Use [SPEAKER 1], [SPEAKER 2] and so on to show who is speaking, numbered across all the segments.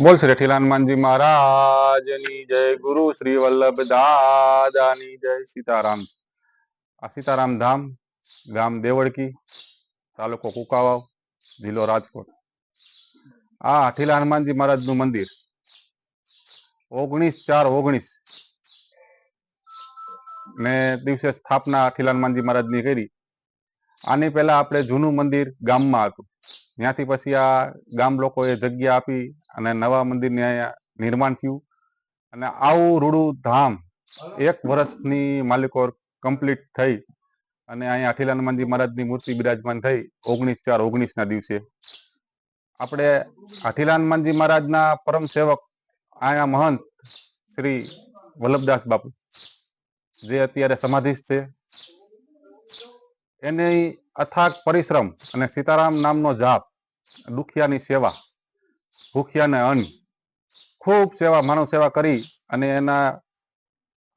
[SPEAKER 1] બોલ શ્રી અઠિલ હનુમાનજી મહારાજની જય, ગુરુ શ્રી વલ્લભ દાદાની જય. સીતારામ. આ સીતારામ ધામ, ગામ દેવળકી, તાલુકો કુકાવાવ, જિલ્લો રાજકોટ. આ અઠિલા હનુમાનજી મહારાજનું મંદિર. ઓગણીસ ચાર ઓગણીસ ને દિવસે સ્થાપના અઠિલા હનુમાનજી મહારાજની કરી. આની પહેલા આપણે જૂનું મંદિર ગામમાં હતું. ત્યાંથી પછી આ ગામ લોકોએ જગ્યા આપી અને નવા મંદિરને નિર્માણ થયું. અને આવું રૂડું ધામ એક વર્ષની માલિકો કમ્પ્લીટ થઈ અને અહીંયા અઠિલ હનુમાનજી મહારાજની મૂર્તિ બિરાજમાન થઈ ઓગણીસ ચાર ઓગણીસ ના દિવસે. આપણે અઠિલ હનુમાનજી મહારાજના પરમ સેવક અહીંયા મહંત શ્રી વલ્લભદાસ બાપુ, જે અત્યારે સમાધિસ્થ છે. એની અથાગ પરિશ્રમ અને સીતારામ નામનો જાપ, દુખિયાની સેવા, ભૂખ્યાને અન્ન, ખૂબ સેવા, માનવ સેવા કરી અને એના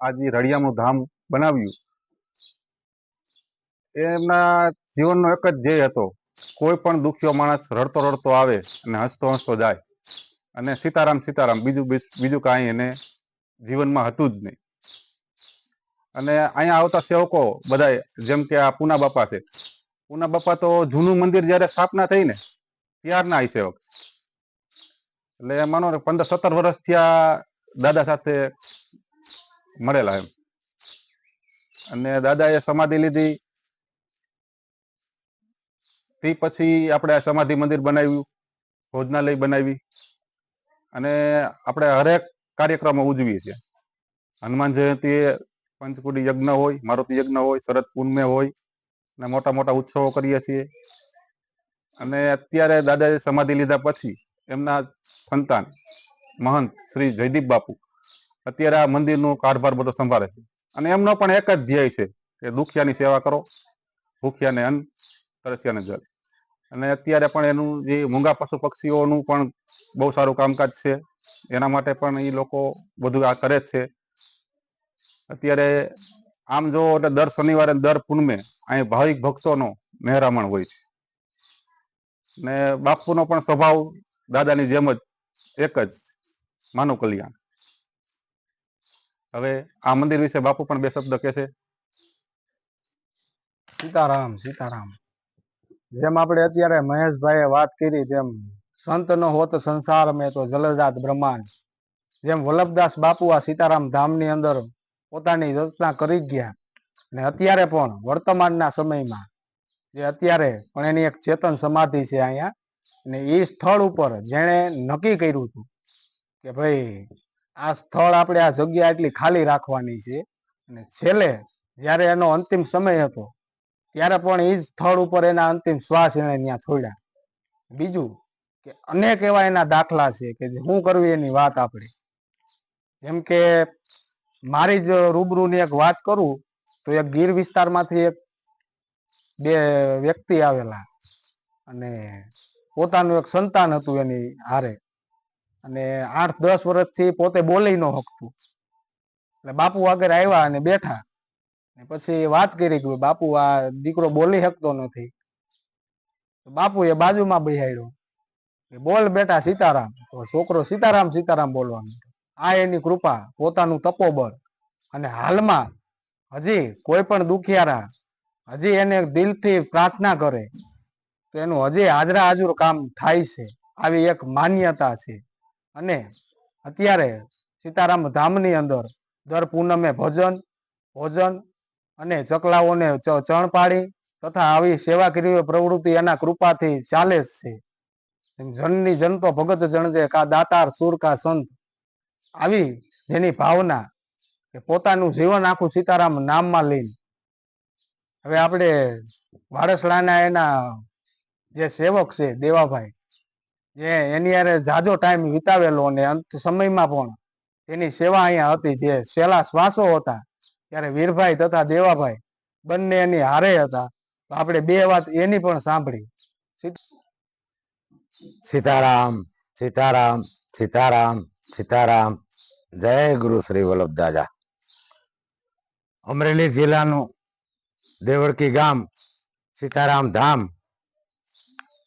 [SPEAKER 1] આજે રળિયામનું ધામ બનાવ્યું. એમના જીવનનો એક જ ધ્યેય હતો, કોઈ પણ દુખ્યો માણસ રડતો રડતો આવે અને હસતો હસતો જાય. અને સીતારામ સીતારામ, બીજું બીજું કાંઈ એને જીવનમાં હતું જ નહીં. અને અહીંયા આવતા સેવકો બધા જેમ કે આ પૂના બાપા છે. પૂના બાપા તો જૂનું મંદિર જ્યારે સ્થાપના થઈ ને ત્યારના આ સેવક. એટલે માનો ને પંદર સત્તર વર્ષ થયા દાદા સાથે મળેલા એમ. અને દાદાએ સમાધિ લીધી. તે પછી આપણે સમાધિ મંદિર બનાવ્યું, ભોજનાલય બનાવી. અને આપણે હરેક કાર્યક્રમો ઉજવીએ છીએ. હનુમાન જયંતિ પંચકુડી યજ્ઞ હોય, મારુતિ યજ્ઞ હોય, શરદ પૂનમે હોય, અને મોટા મોટા ઉત્સવો કરીએ છીએ. અને અત્યારે દાદાએ સમાધિ લીધા પછી એમના સંતાન મહંત શ્રી જયદીપ બાપુ અત્યારે આ મંદિરનો કારભાર બધો સંભાળે છે. અને એમનો પણ એક જ ધ્યેય છે કે દુખિયાની સેવા કરો, ભૂખ્યાને અન્ન, તરસ્યાને જલ. અને અત્યારે પણ એનું જે મૂંગા પશુ પક્ષીઓનું પણ બહુ સારું કામકાજ છે. એના માટે પણ એ લોકો બધું આ કરે જ છે. અત્યારે આમ જો એટલે દર શનિવારે દર પૂનમે અહીં ભાવિક ભક્તોનો મહેરામણ હોય છે. ને બાપુનો પણ સ્વભાવ દાદાની જેમ જ એક જ માનવ કલ્યાણ. હવે આ મંદિર વિશે બાપુ પણ બે શબ્દ કહેશે.
[SPEAKER 2] સીતારામ સીતારામ. જેમ આપણે અત્યારે મહેશભાઈએ વાત કરી તેમ સંત નો હોત સંસાર મેં તો જલજાત બ્રહ્માંડ. જેમ વલ્લભદાસ બાપુ આ સીતારામ ધામની અંદર પોતાની રચના કરી ગયા. અને અત્યારે પણ વર્તમાનના સમયમાં જે અત્યારે પણ એની એક ચેતન સમાધિ છે અહીંયા. ને એ સ્થળ ઉપર જેણે નક્કી કર્યું હતું કે ભાઈ, આ સ્થળ આપણે આ જગ્યા એટલી ખાલી રાખવાની છે. અને છેલ્લે જ્યારે એનો અંતિમ સમય હતો, ત્યારે પણ એ જ સ્થળ ઉપર એના અંતિમ શ્વાસ એણે ત્યાં છોડ્યા. બીજું કે અનેક એવા એના દાખલા છે કે હું કરવી એની વાત આપણે. જેમ કે મારી જ રૂબરૂની એક વાત કરું, તો એક ગીર વિસ્તારમાંથી એક બે વ્યક્તિ આવેલા અને પોતાનું એક સંતાન હતું એની હારે. અને આઠ દસ વર્ષથી પોતે બોલી ન શકતું. એટલે બાપુ આગળ આવ્યા અને બેઠા. પછી વાત કરી કે બાપુ, આ દીકરો બોલી શકતો નથી. તો એ બાજુમાં બિહાડ્યો બોલ બેટા સીતારામ. છોકરો સીતારામ સીતારામ બોલવાનું. આ એની કૃપા પોતાનું તપોબળ અને હાલમાં હજી કોઈ પણ દુખિયારા હજી એને દિલથી પ્રાર્થના કરે, તો એનું હજી હાજરા હાજર કામ થાય છે. આવી એક માન્યતા છે. અને અત્યારે સીતારામ ધામની અંદર દર પૂનમે ભજન, ભોજન અને ચકલાઓને ચણ પાડી તથા આવી સેવાકીય પ્રવૃત્તિ એના કૃપાથી ચાલે છે. જનની જન તો ભગત જણજે કા દાતાર, સુર કા સંત આવી જેની ભાવના કે પોતાનું જીવન આખું સીતારામ નામમાં લઈને. હવે આપણે વારસલાના એના જે સેવક છે, દેવાભાઈ, જે એની યારે જાજો ટાઈમ વિતાવેલો અને અંત સમયમાં પણ એની સેવા અહીંયા હતી. જે છેલ્લા શ્વાસો હતા, ત્યારે વીરભાઈ તથા દેવાભાઈ બંને એની હારે હતા. તો આપણે બે વાત એની પણ સાંભળી.
[SPEAKER 3] સીતારામ સીતારામ સીતારામ સીતારામ. જય ગુરુ શ્રી વલ્લભ દાદા. અમરેલી જિલ્લાનું દેવળકી ગામ, સીતારામ ધામ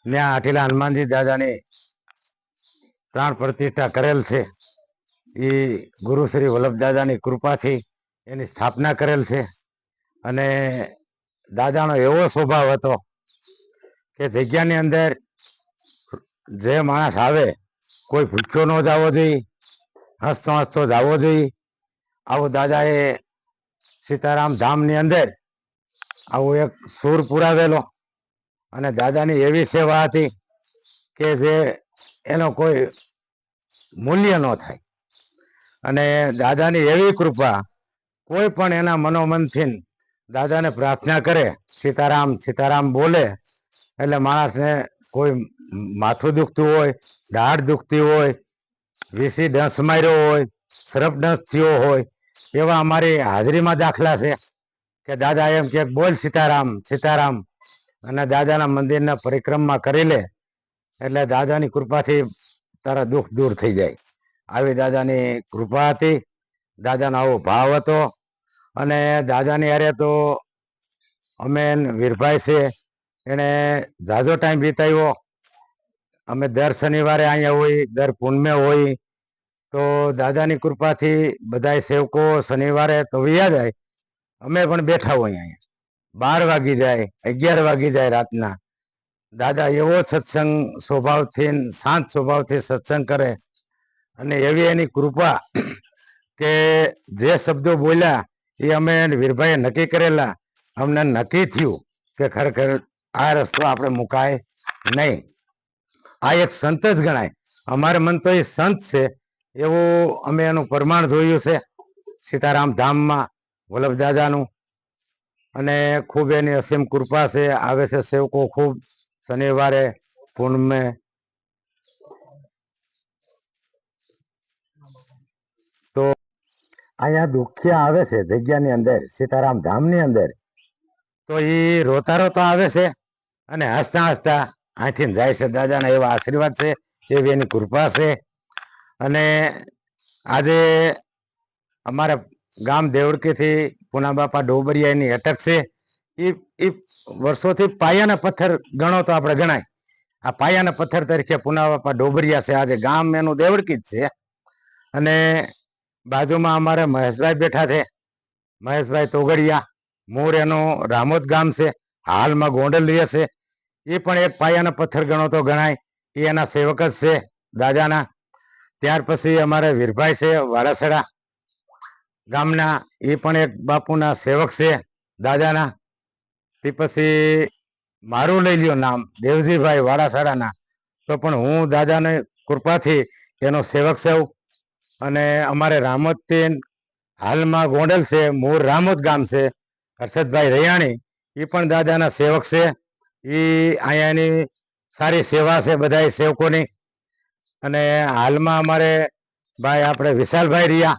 [SPEAKER 3] ત્યાં આઠીલા હનુમાનજી દાદાની પ્રાણ પ્રતિષ્ઠા કરેલ છે. એ ગુરુ શ્રી વલ્લભ દાદાની કૃપાથી એની સ્થાપના કરેલ છે. અને દાદાનો એવો સ્વભાવ હતો કે જગ્યાની અંદર જે માણસ આવે, કોઈ ભૂખ્યો ન જવો જોઈએ હસતો હસતો જવો જોઈએ આવું દાદાએ સીતારામ ધામની અંદર આવું એક સૂર પુરાવેલો. અને દાદાની એવી સેવા હતી કે જે એનો કોઈ મૂલ્ય ન થાય. અને દાદાની એવી કૃપા કોઈ પણ એના મનોમનથી દાદાને પ્રાર્થના કરે, સીતારામ સીતારામ બોલે. એટલે માણસને કોઈ માથું દુખતું હોય, દાઢ દુખતી હોય વીસી ડંસ માર્યો હોય સરફ ડંસ થયો હોય, એવા અમારી હાજરીમાં દાખલા છે કે દાદા એમ કે બોલ સીતારામ સીતારામ. અને દાદાના મંદિરના પરિક્રમા કરી લે, એટલે દાદાની કૃપાથી તારા દુઃખ દૂર થઈ જાય. આવી દાદાની કૃપા હતી, દાદાનો આવો ભાવ હતો, અને દાદાની હારે તો અમે વીરભાઈ છે, એણે ઝાઝો ટાઈમ વિતાવ્યો. અમે દર શનિવારે અહીંયા હોય, દર પૂનમે હોય. તો દાદાની કૃપાથી બધાય સેવકો શનિવારે તો વ્યા જાય. અમે પણ બેઠા હોય અહીંયા. બાર વાગી જાય, અગિયાર વાગી જાય રાતના. દાદા એવો સત્સંગ સ્વભાવથી શાંત સ્વભાવથી સત્સંગ કરે. અને એવી એની કૃપા કે જે શબ્દો બોલ્યા એ અમે વીરભાઈએ નક્કી કરેલા. અમને નક્કી થયું કે ખરેખર આ રસ્તો આપણે મુકાય નહીં. આ એક સંત જ ગણાય. અમારે મન તો એ સંત છે. એવું અમે એનું પ્રમાણ જોયું છે. સીતારામ ધામમાં, વલ્લભ દાદાનું. અને ખૂબ એની અસીમ કૃપા છે. આવે છે સેવકો ખૂબ શનિવારે પૂનમે. તો અહીંયા દુખિયા આવે છે જગ્યાની અંદર, સીતારામ ધામની અંદર. તો એ રોતા રોતા આવે છે. અને હસતા હસતા અહીંથી જાય છે દાદાના એવા આશીર્વાદ છે એવી એની કૃપા છે. અને આજે અમારા ગામ દેવડકીથી પુના બાપા ડોબરિયાની અટક છે. એ એ વર્ષોથી પાયાના પથ્થર ગણો તો આપણે ગણાય. આ પાયાના પથ્થર તરીકે પુના બાપા ડોબરિયા છે. આજે ગામ એનું દેવડકી જ છે. અને બાજુમાં અમારે મહેશભાઈ બેઠા છે. મહેશભાઈ તોગડિયા, મોર એનું રામોદ ગામ છે. હાલમાં ગોંડલ રહે છે. એ પણ એક પાયાના પથ્થર ગણો તો ગણાય એ એના સેવક જ છે દાદાના. ત્યાર પછી અમારે વીરભાઈ છે વારાસડા ગામના. એ પણ એક બાપુના સેવક છે દાદાના. તે પછી મારું લઈ લ્યો નામ, દેવજીભાઈ વાડાસાડાના તો પણ હું દાદાને કૃપાથી એનો સેવક છું. અને અમારે રામોદથી હાલમાં ગોંડલ છે, મૂળ રામોદ ગામ છે, હર્ષદભાઈ રૈયાણી. એ પણ દાદાના સેવક છે. એ અહીંયાની સારી સેવા છે બધા સેવકોની. અને હાલમાં અમારે ભાઈ આપણે વિશાલભાઈ રિયા,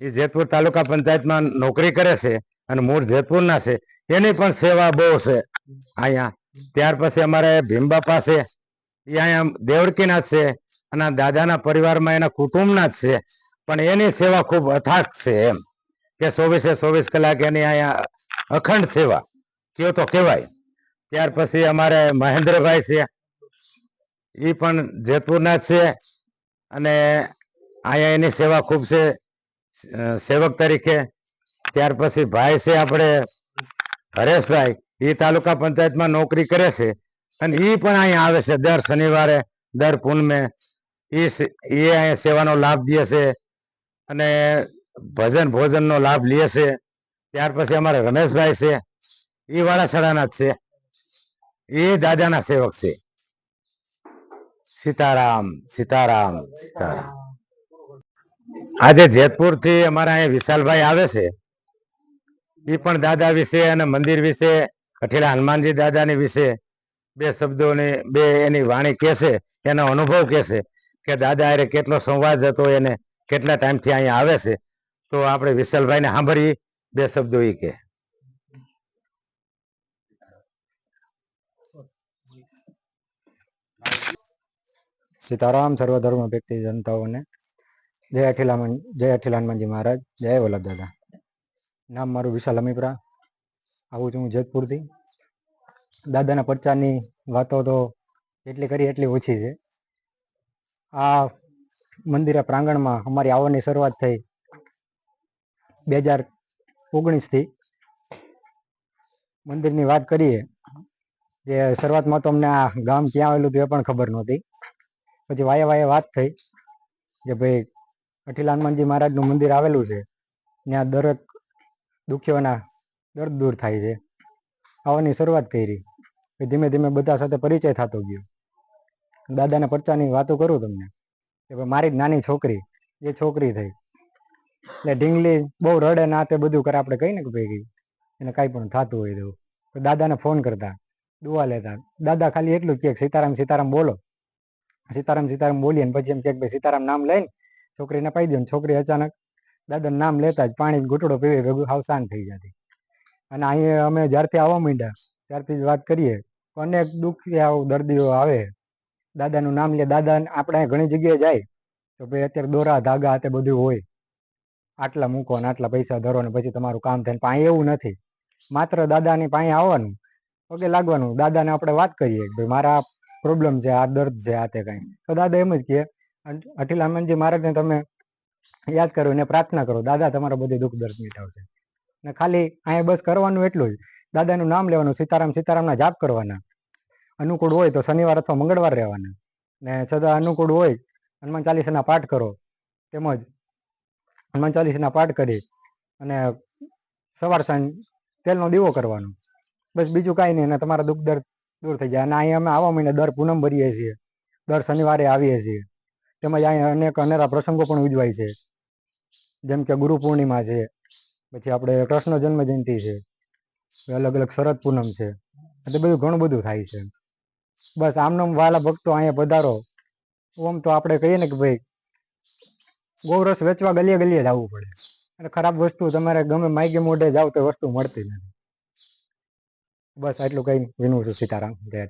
[SPEAKER 3] એ જેતપુર તાલુકા પંચાયતમાં નોકરી કરે છે અને મૂળ જેતપુરના છે. એની પણ સેવા બહુ છે અહીંયા. ત્યાર પછી અમારે ભીમબાપા છે, એ અહીંયા દેવડકીના છે અને દાદાના પરિવારમાં એના કુટુંબના જ છે. પણ એની સેવા ખૂબ અથાક છે એમ કે ચોવીસે ચોવીસ કલાક એની અહીંયા અખંડ સેવા, કયો તો કહેવાય. ત્યાર પછી અમારે મહેન્દ્રભાઈ છે. એ પણ જેતપુરના છે અને અહીંયા એની સેવા ખૂબ છે સેવક તરીકે. ત્યાર પછી ભાઈ છે આપણે હરેશભાઈ. એ તાલુકા પંચાયતમાં નોકરી કરે છે અને એ પણ અહીંયા આવે છે દર શનિવારે, દર પૂનમે. એ અહીંયા સેવાનો લાભ દે છે અને ભજન ભોજનનો લાભ લે છે. ત્યાર પછી અમારે રમેશભાઈ છે. એ વાળાસડાના જ છે. એ દાદાના સેવક છે. સીતારામ સીતારામ સીતારામ. આજે જેતપુરથી અમારા અહીંયા વિશાલભાઈ આવે છે. એ પણ દાદા વિશે અને મંદિર વિશે કઠેલા હનુમાનજી દાદાની વિશે બે શબ્દોની, બે એની વાણી કહેશે એનો અનુભવ કહેશે કે દાદા અરે કેટલો સંવાદ હતો એને કેટલા ટાઈમથી અહીંયા આવે છે. તો આપણે વિશાલભાઈને સાંભળીએ, બે શબ્દો એ કે
[SPEAKER 4] સીતારામ સર્વધર્મ વ્યક્તિ જનતાઓને. જય અઠિલામન જય અખિલ હનુમાનજી મહારાજ, જય વલ્લભ દાદા. નામ મારું વિશાલ અમીપરા. આવું છું હું જેતપુરથી. દાદાના પ્રચારની વાતો તો જેટલી કરી એટલી ઓછી છે. આ મંદિર પ્રાંગણમાં અમારી આવવાની શરૂઆત થઈ બે હજાર ઓગણીસથી. મંદિરની વાત કરીએ કે શરૂઆતમાં તો અમને આ ગામ ક્યાં આવેલું હતું એ પણ ખબર નહોતી. પછી વાયે વાયે વાત થઈ કે ભાઈ અઠીલા હનુમાનજી મહારાજનું મંદિર આવેલું છે, ત્યાં દરેક દુખ્યોના દર્દ દૂર થાય છે. આવવાની શરૂઆત કરી. કે ધીમે ધીમે બધા સાથે પરિચય થતો ગયો. દાદાના પરચાની વાતો કરું તમને. કે ભાઈ મારી જ નાની છોકરી, એ છોકરી થઈ. એટલે ઢીંગલી બહુ રડે ના તે બધું કરે, આપણે કહીને કે ભાઈ એને કાંઈ પણ થતું હોય તેવું દાદાને ફોન કરતા, દુઆ લેતા. દાદા ખાલી એટલું કે, સીતારામ સીતારામ બોલો. સીતારામ સીતારામ બોલીએ પછી એમ કે ભાઈ સીતારામ નામ લઈને છોકરીને પાઈ દો છોકરી અચાનક દાદાનું નામ લેતા જ પાણી ઘૂંટડો પીવે ભેગું હાવ શાંત થઈ જતી. અને અહીંયા અમે જ્યારથી આવવા માંડ્યા ત્યારથી જ વાત કરીએ, અનેક દુઃખી દર્દીઓ આવે. દાદાનું નામ લે, દાદા આપણે ઘણી જગ્યાએ જાય તો ભાઈ અત્યારે દોરા, ધાગા તે બધું હોય. આટલા મૂકો ને આટલા પૈસા ધરો ને પછી તમારું કામ થાય પણ એવું નથી. માત્ર દાદાની પાસે આવવાનું, પગે લાગવાનું. દાદાને આપણે વાત કરીએ કે ભાઈ મારા પ્રોબ્લેમ છે, આ દર્દ છે, આ તે કાંઈ. તો દાદા એમ જ કહે અઠિલ હનુમાનજી મહારાજને તમે યાદ કરો, એને પ્રાર્થના કરો. દાદા, તમારા બધે દુઃખ દર્દ મિટાવશે ને ખાલી અહીંયા બસ કરવાનું એટલું જ. દાદાનું નામ લેવાનું, સીતારામ, સીતારામના જાપ કરવાના. અનુકૂળ હોય તો શનિવાર અથવા મંગળવાર રહેવાના. ને છતાં અનુકૂળ હોય, હનુમાન ચાલીસાના પાઠ કરો. તેમજ હનુમાન ચાલીસાના પાઠ કરી અને સવાર સાંજ તેલનો દીવો કરવાનો. બસ બીજું કાંઈ નહીં, અને તમારા દુઃખ દર્દ દૂર થઈ જાય. અને અહીંયા અમે આવવા મહિને દર પૂનમ ભરીએ છીએ. દર શનિવારે આવીએ છીએ. તેમજ અહીંયા અનેક અનેરા પ્રસંગો પણ ઉજવાય છે. જેમ કે ગુરુ પૂર્ણિમા છે. પછી આપણે કૃષ્ણ જન્મ જયંતિ છે અલગ અલગ શરદ પૂનમ છે. તે બધું ઘણું બધું થાય છે. બસ આમનો વાલા ભક્તો અહીંયા પધારો. ઓમ તો આપણે કહીએ ને કે ભાઈ, ગૌરસ વેચવા ગલીએ ગલીએ જવું પડે. અને ખરાબ વસ્તુ તમારે ગમે માયગે મોઢે જાવ તો વસ્તુ મળતી નથી. બસ આટલું કઈ વિનવું છું સીતારામ જય